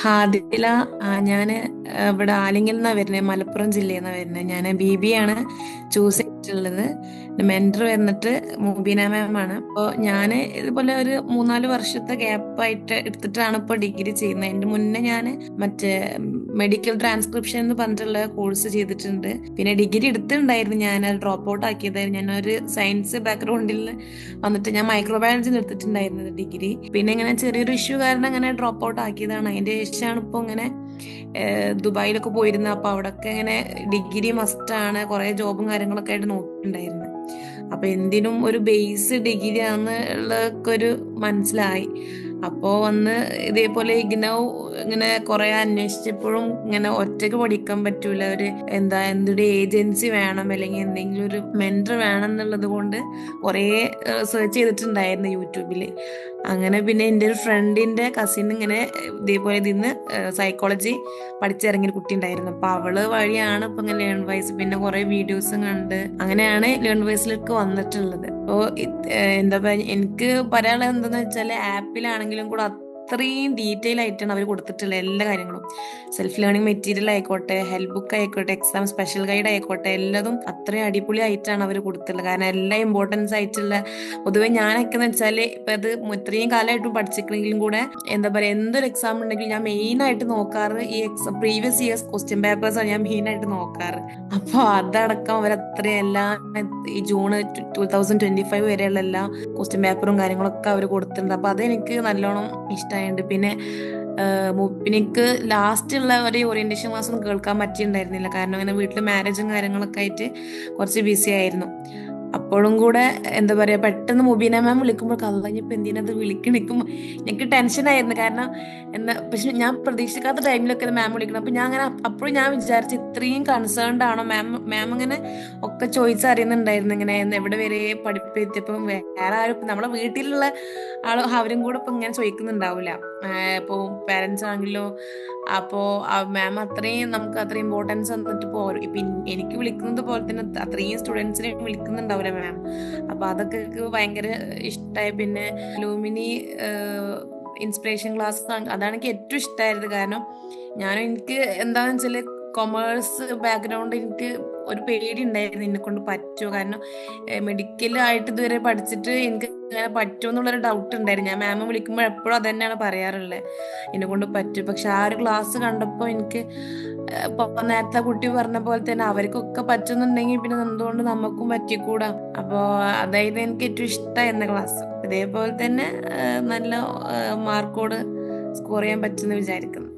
ഹാദില ഞാൻ ഇവിടെ ആലിംഗൽ നിന്നാണ് വരുന്നത് മലപ്പുറം ജില്ലയിൽ നിന്നാ വരുന്നത് ഞാൻ ബി ബി ആണ് ചൂസ് ചെയ്തിട്ടുള്ളത് മെന്റർ വന്നിട്ട് മുബീന ആണ്. അപ്പോൾ ഞാൻ ഇതുപോലെ ഒരു മൂന്നാൽ വർഷത്തെ ഗ്യാപ്പായിട്ട് എടുത്തിട്ടാണ് ഇപ്പോൾ ഡിഗ്രി ചെയ്യുന്നത്. അതിന്റെ മുന്നേ ഞാൻ മറ്റേ മെഡിക്കൽ ട്രാൻസ്ക്രിപ്ഷൻ എന്ന് പറഞ്ഞിട്ടുള്ള കോഴ്സ് ചെയ്തിട്ടുണ്ട്. പിന്നെ ഡിഗ്രി എടുത്തിട്ടുണ്ടായിരുന്നു ഞാൻ. ഡ്രോപ്പ് ഔട്ട് ആക്കിയതായിരുന്നു. ഒരു സയൻസ് ബാക്ക്ഗ്രൗണ്ടിൽ വന്നിട്ട് ഞാൻ മൈക്രോബയോളജി എടുത്തിട്ടുണ്ടായിരുന്നത് ഡിഗ്രി. പിന്നെ ഇങ്ങനെ ചെറിയൊരു ഇഷ്യൂ കാരണം അങ്ങനെ ഡ്രോപ്പ് ഔട്ട് ആക്കിയതാണ്. അതിന്റെ ശേഷമാണ് ഇപ്പോൾ ഇങ്ങനെ ദുബായിലൊക്കെ പോയിരുന്ന അപ്പൊ അവിടൊക്കെ ഇങ്ങനെ ഡിഗ്രി മസ്റ്റ് ആണ്. കുറെ ജോബും കാര്യങ്ങളൊക്കെ ആയിട്ട് നോക്കിയിട്ടുണ്ടായിരുന്നു. അപ്പൊ എന്തിനും ഒരു ബേസ് ഡിഗ്രി ആണെന്നുള്ള ഒരു മനസ്സിലായി. അപ്പോ വന്ന് ഇതേപോലെ ഇഗ്നൗ ഇങ്ങനെ കുറെ അന്വേഷിച്ചപ്പോഴും ഇങ്ങനെ ഒറ്റയ്ക്ക് പഠിക്കാൻ പറ്റൂല. ഒരു എന്താ എന്തൊരു ഏജൻസി വേണം അല്ലെങ്കിൽ എന്തെങ്കിലും ഒരു മെന്റർ വേണം എന്നുള്ളത് കൊണ്ട് കുറെ സെർച്ച് ചെയ്തിട്ടുണ്ടായിരുന്നു യൂട്യൂബിൽ അങ്ങനെ പിന്നെ എന്റെ ഒരു ഫ്രണ്ടിന്റെ കസിൻ ഇങ്ങനെ ഇതേപോലെ ഇതിന്ന് സൈക്കോളജി പഠിച്ചിറങ്ങിയ കുട്ടി ഉണ്ടായിരുന്നു. അപ്പൊ അവൾ വഴിയാണ് ഇപ്പൊ ഇങ്ങനെ ലേൺ വൈസ് പിന്നെ കുറേ വീഡിയോസും കണ്ട് അങ്ങനെയാണ് ലേൺ വൈസിലേക്ക് വന്നിട്ടുള്ളത്. അപ്പോ എന്താ പറയുക എനിക്ക് പറയാനുള്ളത് എന്താന്ന് വെച്ചാൽ ആപ്പിലാണെങ്കിലും കൂടെ അത്രയും ഡീറ്റെയിൽ ആയിട്ടാണ് അവർ കൊടുത്തിട്ടുള്ള എല്ലാ കാര്യങ്ങളും. സെൽഫ് ലേണിംഗ് മെറ്റീരിയൽ ആയിക്കോട്ടെ ഹെൽപ്പ് ബുക്ക് ആയിക്കോട്ടെ എക്സാം സ്പെഷ്യൽ ഗൈഡ് ആയിക്കോട്ടെ എല്ലാതും അത്രയും അടിപൊളി ആയിട്ടാണ് അവർ കൊടുത്തിട്ടുള്ളത്. കാരണം എല്ലാ ഇമ്പോർട്ടൻസ് ആയിട്ടുള്ള പൊതുവെ ഞാനൊക്കെ എന്ന് വെച്ചാൽ ഇപ്പൊ അത് ഇത്രയും കാലമായിട്ടും പഠിച്ചിട്ടുണ്ടെങ്കിലും കൂടെ എന്താ പറയാ എന്തൊരു എക്സാം ഉണ്ടെങ്കിലും ഞാൻ മെയിൻ ആയിട്ട് നോക്കാറ് ഈ exam previous years question papers ആണ് ഞാൻ മെയിൻ ആയിട്ട് നോക്കാറ്. അപ്പൊ അതടക്കം അവർ അത്രയും എല്ലാ ഈ June two thousand twenty five വരെയുള്ള എല്ലാ ക്വസ്റ്റ്യൻ പേപ്പറും കാര്യങ്ങളൊക്കെ അവർ കൊടുത്തിട്ടുണ്ട്. അപ്പൊ അതെനിക്ക് നല്ലോണം ഇഷ്ടമായിട്ടുണ്ട് മു- പിന്നെ എനിക്ക് ലാസ്റ്റ് ഉള്ള ഒരു ഓറിയന്റേഷൻ ക്ലാസ് ഒന്നും കേൾക്കാൻ പറ്റിയിട്ടുണ്ടായിരുന്നില്ല. കാരണം ഇങ്ങനെ വീട്ടിൽ മാരേജും കാര്യങ്ങളൊക്കെ ആയിട്ട് കുറച്ച് ബിസി ആയിരുന്നു. അപ്പോഴും കൂടെ എന്താ പറയാ പെട്ടെന്ന് മുബീന മാം വിളിക്കുമ്പോൾ കള്ളഞ്ഞിപ്പോ എന്തിനത് വിളിക്കണിക്കും എനിക്ക് ടെൻഷൻ ആയിരുന്നു. കാരണം എന്താ പക്ഷെ ഞാൻ പ്രതീക്ഷിക്കാത്ത ടൈമിലൊക്കെ മാം വിളിക്കണം. അപ്പൊ ഞാൻ അങ്ങനെ അപ്പോഴും ഞാൻ വിചാരിച്ചു ഇത്രയും കൺസേൺഡ് ആണോ മാം മാം ഇങ്ങനെ ഒക്കെ ചോദിച്ചറിയുന്നുണ്ടായിരുന്നു ഇങ്ങനെ എവിടെ വരെ പഠിപ്പിച്ചപ്പം വേറെ ആരും നമ്മളെ വീട്ടിലുള്ള ആളോ അവരും കൂടെ ഇപ്പൊ ഇങ്ങനെ ചോദിക്കുന്നുണ്ടാവില്ല ആഹ് ഇപ്പൊ പാരന്റ്സ് ആണെങ്കിലോ അപ്പോ മാം അത്രയും നമുക്ക് അത്രയും ഇമ്പോർട്ടൻസ് തന്നിട്ട് ഇപ്പോ ഇപ്പൊ എനിക്ക് വിളിക്കുന്നത് പോലെ തന്നെ അത്രയും സ്റ്റുഡൻസിനെ വിളിക്കുന്നുണ്ടാവില്ല മാം. അപ്പൊ അതൊക്കെ ഭയങ്കര ഇഷ്ടമായി പിന്നെ ലൂമിനി ഇൻസ്പിറേഷൻ ക്ലാസ് അതാണ് എനിക്ക് ഏറ്റവും ഇഷ്ടമായത് കാരണം ഞാനും എനിക്ക് എന്താണെന്ന് വെച്ചാൽ കൊമേഴ്സ് ബാക്ക്ഗ്രൗണ്ട് എനിക്ക് ഒരു പേടി ഉണ്ടായിരുന്നു എന്നെ കൊണ്ട് പറ്റുമോ? കാരണം മെഡിക്കൽ ആയിട്ട് ഇതുവരെ പഠിച്ചിട്ട് എനിക്ക് അങ്ങനെ പറ്റുമോ എന്നുള്ളൊരു ഡൗട്ട് ഉണ്ടായിരുന്നു. ഞാൻ മാമ വിളിക്കുമ്പോൾ എപ്പോഴും അത് തന്നെയാണ് പറയാറുള്ളത് എന്നെ കൊണ്ട് പറ്റും. പക്ഷെ ആ ഒരു ക്ലാസ് കണ്ടപ്പോൾ എനിക്ക് നേരത്തെ കുട്ടി പറഞ്ഞ പോലെ തന്നെ അവർക്കൊക്കെ പറ്റുന്നുണ്ടെങ്കിൽ പിന്നെ എന്തുകൊണ്ട് നമുക്കും പറ്റിക്കൂടാ? അപ്പോൾ അതായത് എനിക്ക് ഏറ്റവും ഇഷ്ടമായിരുന്ന ക്ലാസ് ഇതേപോലെ തന്നെ നല്ല മാർക്കോട് സ്കോർ ചെയ്യാൻ പറ്റുമെന്ന് വിചാരിക്കുന്നു.